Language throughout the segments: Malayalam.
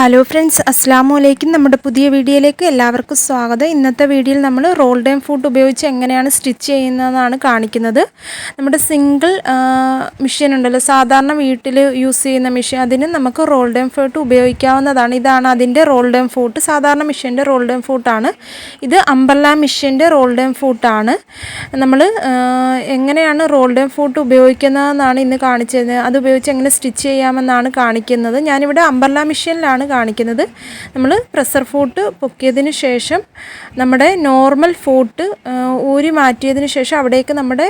ഹലോ ഫ്രണ്ട്സ് അസ്സാമു അലൈക്കും നമ്മുടെ പുതിയ വീഡിയോയിലേക്ക് എല്ലാവർക്കും സ്വാഗതം. ഇന്നത്തെ വീഡിയോയിൽ നമ്മൾ റോൾ ഡൈം ഫുഡ് ഉപയോഗിച്ച് എങ്ങനെയാണ് സ്റ്റിച്ച് ചെയ്യുന്നതെന്നാണ് കാണിക്കുന്നത്. നമ്മുടെ സിംഗിൾ മെഷീൻ ഉണ്ടല്ലോ. സാധാരണ വീട്ടിൽ യൂസ് ചെയ്യുന്ന മെഷീൻ അതിന് നമുക്ക് റോൾ ഡൈം ഫുഡ് ഉപയോഗിക്കാവുന്നതാണ്. ഇതാണ് അതിന്റെ റോൾ ഡൈം ഫൂട്ട് സാധാരണ മെഷീന്റെ റോൾ ഡൈം ഫുഡാണ് ഇത് അമ്പർല മെഷീന്റെ റോൾ ഡൈം ഫുഡാണ് നമ്മൾ എങ്ങനെയാണ് റോൾ ഡൈം ഫൂട്ട് ഉപയോഗിക്കുന്നതെന്നാണ് ഇന്ന് കാണിച്ചത്. അത് ഉപയോഗിച്ച് എങ്ങനെ സ്റ്റിച്ച് ചെയ്യാമെന്നാണ് കാണിക്കുന്നത്. ഞാനിവിടെ അമ്പർല മെഷീനിലാണ് കാണിക്കുന്നത്. നമ്മൾ പ്രഷർ ഫോട്ട് പൊക്കിയതിന് ശേഷം നമ്മുടെ നോർമൽ ഫോട്ട് ഊരി മാറ്റിയതിന് ശേഷം അവിടേക്ക് നമ്മുടെ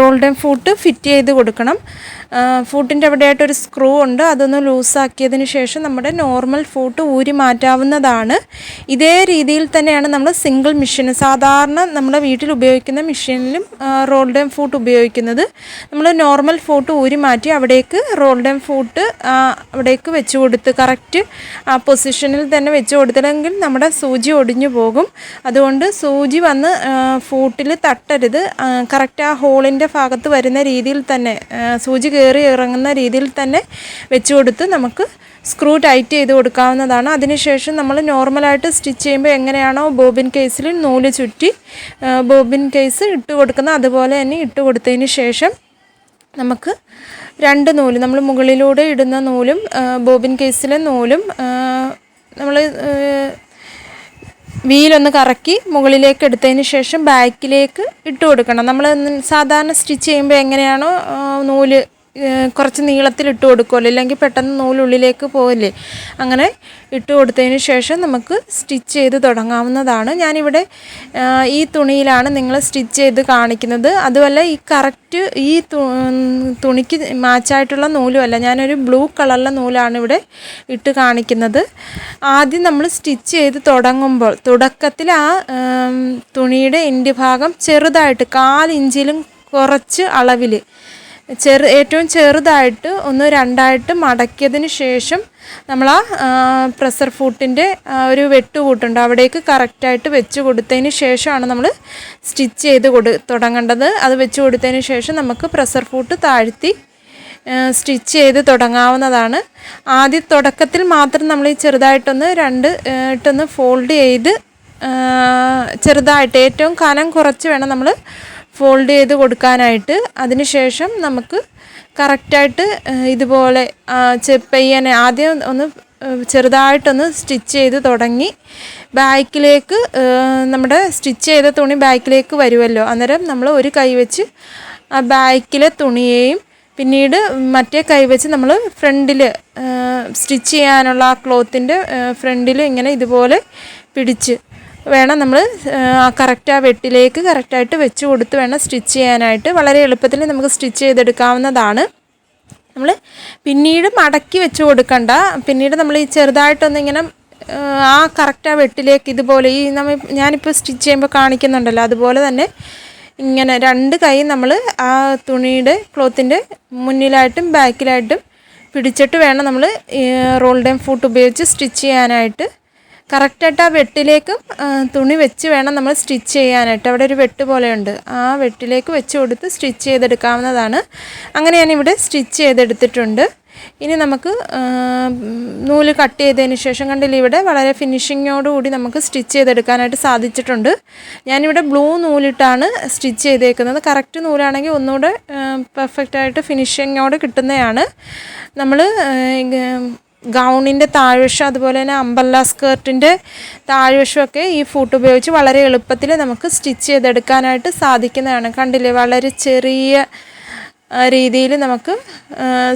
റോൾഡൻ ഫോട്ട് ഫിറ്റ് ചെയ്ത് കൊടുക്കണം. ഫൂട്ടിന്റെ അവിടെയായിട്ട് ഒരു സ്ക്രൂ ഉണ്ട്. അതൊന്ന് ലൂസാക്കിയതിന് ശേഷം നമ്മുടെ നോർമൽ ഫൂട്ട് ഊരി മാറ്റാവുന്നതാണ്. ഇതേ രീതിയിൽ തന്നെയാണ് നമ്മൾ സിംഗിൾ മെഷീൻ സാധാരണ നമ്മുടെ വീട്ടിൽ ഉപയോഗിക്കുന്ന മെഷീനിലും റോൾ ഡൈം ഫൂട്ട് ഉപയോഗിക്കുന്നത്. നമ്മൾ നോർമൽ ഫൂട്ട് ഊരി മാറ്റി അവിടേക്ക് റോൾ ഡൈം ഫൂട്ട് അവിടേക്ക് വെച്ച് കൊടുത്ത് കറക്റ്റ് ആ പൊസിഷനിൽ തന്നെ വെച്ച് കൊടുത്തില്ലെങ്കിൽ നമ്മുടെ സൂചി ഒടിഞ്ഞു പോകും. അതുകൊണ്ട് സൂചി വന്ന് ഫൂട്ടിൽ തട്ടരുത്. കറക്റ്റ് ആ ഹോളിന്റെ ഭാഗത്ത് വരുന്ന രീതിയിൽ തന്നെ സൂചി കയറി ഇറങ്ങുന്ന രീതിയിൽ തന്നെ വെച്ച് കൊടുത്ത് നമുക്ക് സ്ക്രൂ ടൈറ്റ് ചെയ്ത് കൊടുക്കാവുന്നതാണ്. അതിനുശേഷം നമ്മൾ നോർമലായിട്ട് സ്റ്റിച്ച് ചെയ്യുമ്പോൾ എങ്ങനെയാണോ ബോബിൻ കേസിൽ നൂൽ ചുറ്റി ബോബിൻ കേസ് ഇട്ട് കൊടുക്കുന്ന അതുപോലെ തന്നെ ഇട്ട് കൊടുത്തതിന് ശേഷം നമുക്ക് രണ്ട് നൂൽ നമ്മൾ മുകളിലൂടെ ഇടുന്ന നൂലും ബോബിൻ കേസിലെ നൂലും നമ്മൾ വീലൊന്ന് കറക്കി മുകളിലേക്ക് എടുത്തതിന് ശേഷം ബാക്കിലേക്ക് ഇട്ട് കൊടുക്കണം. നമ്മൾ സാധാരണ സ്റ്റിച്ച് ചെയ്യുമ്പോൾ എങ്ങനെയാണോ നൂൽ കുറച്ച് നീളത്തിൽ ഇട്ട് കൊടുക്കുമല്ലോ ഇല്ലെങ്കിൽ പെട്ടെന്ന് നൂലുള്ളിലേക്ക് പോകില്ലേ അങ്ങനെ ഇട്ട് കൊടുത്തതിന് ശേഷം നമുക്ക് സ്റ്റിച്ച് ചെയ്ത് തുടങ്ങാവുന്നതാണ്. ഞാനിവിടെ ഈ തുണിയിലാണ് നിങ്ങൾ സ്റ്റിച്ച് ചെയ്ത് കാണിക്കുന്നത്. അതുമല്ല ഈ കറക്റ്റ് ഈ തുണിക്ക് മാച്ചായിട്ടുള്ള നൂലുമല്ല. ഞാനൊരു ബ്ലൂ കളറിലെ നൂലാണ് ഇവിടെ ഇട്ട് കാണിക്കുന്നത്. ആദ്യം നമ്മൾ സ്റ്റിച്ച് ചെയ്ത് തുടങ്ങുമ്പോൾ തുടക്കത്തിൽ ആ തുണിയുടെ എൻഡ് ഭാഗം ചെറുതായിട്ട് കാലിഞ്ചിലും കുറച്ച് അളവിൽ ചെറു ഏറ്റവും ചെറുതായിട്ട് ഒന്ന് രണ്ടായിട്ട് മടക്കിയതിന് ശേഷം നമ്മൾ ആ പ്രഷർ ഫൂട്ടിന്റെ ഒരു വെട്ടുകൂട്ടുണ്ട്. അവിടേക്ക് കറക്റ്റായിട്ട് വെച്ച് കൊടുത്തതിന് ശേഷമാണ് നമ്മൾ സ്റ്റിച്ച് ചെയ്ത് കൊടു തുടങ്ങേണ്ടത്. അത് വെച്ച് കൊടുത്തതിന് ശേഷം നമുക്ക് പ്രഷർ ഫൂട്ട് താഴ്ത്തി സ്റ്റിച്ച് ചെയ്ത് തുടങ്ങാവുന്നതാണ്. ആദ്യ തുടക്കത്തിൽ മാത്രം നമ്മൾ ഈ ചെറുതായിട്ടൊന്ന് രണ്ട് ഇട്ടൊന്ന് ഫോൾഡ് ചെയ്ത് ചെറുതായിട്ട് ഏറ്റവും കനം കുറച്ച് വേണം നമ്മൾ ഫോൾഡ് ചെയ്ത് കൊടുക്കാനായിട്ട് അതിനുശേഷം നമുക്ക് കറക്റ്റായിട്ട് ഇതുപോലെ പയ്യനെ ആദ്യം ഒന്ന് ചെറുതായിട്ടൊന്ന് സ്റ്റിച്ച് ചെയ്ത് തുടങ്ങി ബാക്കിലേക്ക് നമ്മുടെ സ്റ്റിച്ച് ചെയ്ത തുണി ബാക്കിലേക്ക് വരുമല്ലോ. അന്നേരം നമ്മൾ ഒരു കൈ വെച്ച് ആ ബാക്കിലെ തുണിയെയും പിന്നീട് മറ്റേ കൈ വെച്ച് നമ്മൾ ഫ്രണ്ടിൽ സ്റ്റിച്ച് ചെയ്യാനുള്ള ആ ക്ലോത്തിന്റെ ഫ്രണ്ടിൽ ഇങ്ങനെ ഇതുപോലെ പിടിച്ച് വേണം നമ്മൾ കറക്റ്റ് ആ വെട്ടിലേക്ക് കറക്റ്റായിട്ട് വെച്ച് കൊടുത്ത് വേണം സ്റ്റിച്ച് ചെയ്യാനായിട്ട്. വളരെ എളുപ്പത്തിൽ നമുക്ക് സ്റ്റിച്ച് ചെയ്തെടുക്കാവുന്നതാണ്. നമ്മൾ പിന്നീട് മടക്കി വെച്ച് കൊടുക്കണ്ട. പിന്നീട് നമ്മൾ ഈ ചെറുതായിട്ടൊന്നിങ്ങനെ ആ കറക്റ്റ് ആ വെട്ടിലേക്ക് ഇതുപോലെ ഈ നമ്മൾ ഞാനിപ്പോൾ സ്റ്റിച്ച് ചെയ്യുമ്പോൾ കാണിക്കുന്നുണ്ടല്ലോ അതുപോലെ തന്നെ ഇങ്ങനെ രണ്ട് കൈ നമ്മൾ ആ തുണിയുടെ ക്ലോത്തിന്റെ മുന്നിലായിട്ടും ബാക്കിലായിട്ടും പിടിച്ചിട്ട് വേണം നമ്മൾ റോൾഡൻ ഫൂട്ട് ഉപയോഗിച്ച് സ്റ്റിച്ച് ചെയ്യാനായിട്ട്. കറക്റ്റായിട്ട് ആ വെട്ടിലേക്ക് തുണി വെച്ച് വേണം നമ്മൾ സ്റ്റിച്ച് ചെയ്യാനായിട്ട്. അവിടെ ഒരു വെട്ട് പോലെയുണ്ട്. ആ വെട്ടിലേക്ക് വെച്ച് കൊടുത്ത് സ്റ്റിച്ച് ചെയ്തെടുക്കാവുന്നതാണ്. അങ്ങനെ ഞാനിവിടെ സ്റ്റിച്ച് ചെയ്തെടുത്തിട്ടുണ്ട്. ഇനി നമുക്ക് നൂൽ കട്ട് ചെയ്തതിന് ശേഷം കണ്ടില്ല ഇവിടെ വളരെ ഫിനിഷിങ്ങോടുകൂടി നമുക്ക് സ്റ്റിച്ച് ചെയ്തെടുക്കാനായിട്ട് സാധിച്ചിട്ടുണ്ട്. ഞാനിവിടെ ബ്ലൂ നൂലിട്ടാണ് സ്റ്റിച്ച് ചെയ്തേക്കുന്നത്. കറക്റ്റ് നൂലാണെങ്കിൽ ഒന്നുകൂടെ പെർഫെക്റ്റായിട്ട് ഫിനിഷിങ്ങോട് കിട്ടുന്നതാണ്. നമ്മൾ ഗൗണിന്റെ താഴ്വശം അതുപോലെ തന്നെ അമ്പല്ല സ്കേർട്ടിന്റെ താഴ്വശമൊക്കെ ഈ ഫൂട്ട് ഉപയോഗിച്ച് വളരെ എളുപ്പത്തിൽ നമുക്ക് സ്റ്റിച്ച് ചെയ്തെടുക്കാനായിട്ട് സാധിക്കുന്നതാണ്. കണ്ടില്ലേ? വളരെ ചെറിയ രീതിയിൽ നമുക്ക്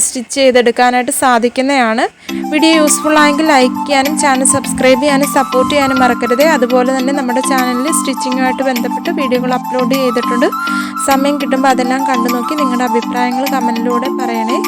സ്റ്റിച്ച് ചെയ്തെടുക്കാനായിട്ട് സാധിക്കുന്നതാണ്. വീഡിയോ യൂസ്ഫുൾ ആയെങ്കിൽ ലൈക്ക് ചെയ്യാനും ചാനൽ സബ്സ്ക്രൈബ് ചെയ്യാനും സപ്പോർട്ട് ചെയ്യാനും മറക്കരുത്. അതുപോലെ തന്നെ നമ്മുടെ ചാനലിൽ സ്റ്റിച്ചിങ്ങുമായിട്ട് ബന്ധപ്പെട്ട് വീഡിയോകൾ അപ്ലോഡ് ചെയ്തിട്ടുണ്ട്. സമയം കിട്ടുമ്പോൾ അതെല്ലാം കണ്ടു നോക്കി നിങ്ങളുടെ അഭിപ്രായങ്ങൾ കമന്റിലൂടെ പറയണേ.